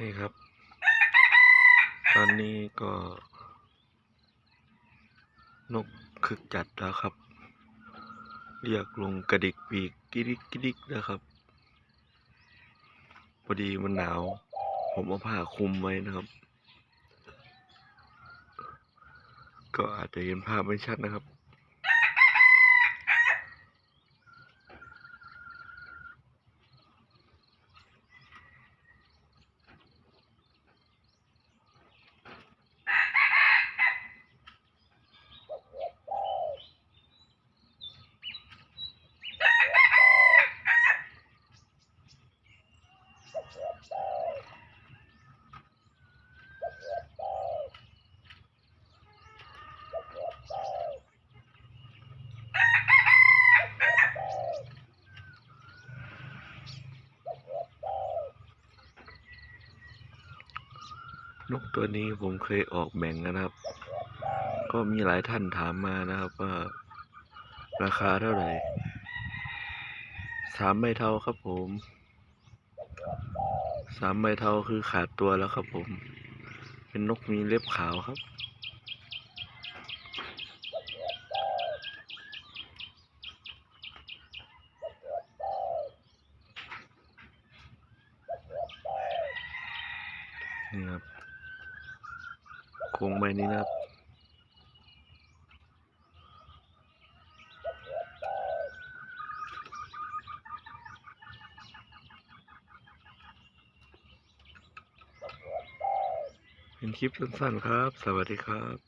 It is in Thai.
นี่ครับ ตอนนี้ก็ นกคึกจัดแล้วครับ เรียกลงกระดิกปีกกิดิกกิดิกนะครับพอดีมันหนาว ผมเอาผ้าคลุมไว้นะครับ ก็อาจจะเห็นภาพไม่ชัดนะครับ นกตัวนี้ผมเคยออกแบ่งนะครับ ก็มีหลายท่านถามมานะครับว่า ราคาเท่าไหร่สามใบเทาครับผมสามใบเทาคือขาดตัวแล้วครับผม เป็นนกมีเล็บขาวครับ นี่ครับ ครงใบนี้นะครับเป็นคลิปสั้นๆครับ สวัสดีครับ